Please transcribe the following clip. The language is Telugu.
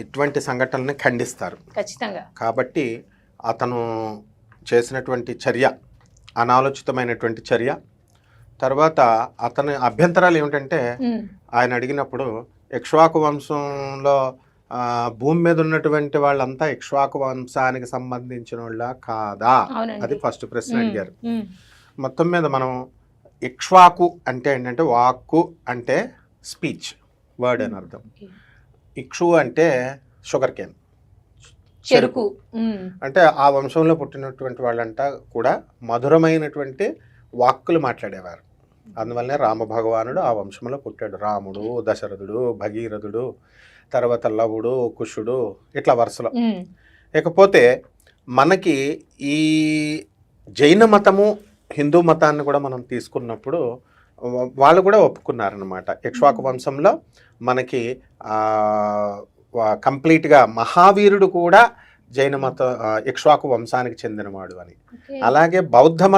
ఇటువంటి సంఘటనల్ని ఖండిస్తారు. ఖచ్చితంగా. కాబట్టి అతను చేసినటువంటి చర్య అనాలోచితమైనటువంటి చర్య తర్వాత అతని అభ్యంతరాలు ఏమిటంటే ఆయన అడిగినప్పుడు ఇక్ష్వాకు వంశంలో భూమి మీద ఉన్నటువంటి వాళ్ళంతా ఇక్ష్వాకు వంశానికి సంబంధించిన వాళ్ళ కాదా అది ఫస్ట్ ప్రశ్న అడిగారు. మొత్తం మీద మనం ఇక్ష్వాకు అంటే ఏంటంటే వాక్కు అంటే స్పీచ్ వర్డ్ అని అర్థం. ఇక్షు అంటే షుగర్ కేన్. చెరుకు. అంటే ఆ వంశంలో పుట్టినటువంటి వాళ్ళంతా కూడా మధురమైనటువంటి వాక్కులు మాట్లాడేవారు. అందువల్లనే రామ భగవానుడు ఆ వంశంలో పుట్టాడు. రాముడు దశరథుడు భగీరథుడు తర్వాత లవుడు కుషుడు ఇట్లా వరుసలో. ఇకపోతే మనకి ఈ జైన మతము హిందూ మతాన్ని కూడా మనం తీసుకున్నప్పుడు వాళ్ళు కూడా ఒప్పుకున్నారనమాట ఇక్ష్వాకు వంశంలో మనకి కంప్లీట్గా మహావీరుడు కూడా జైన మత ఆ, ఇక్ష్వాకు వంశానికి చెందినవాడు అని. అలాగే బౌద్ధ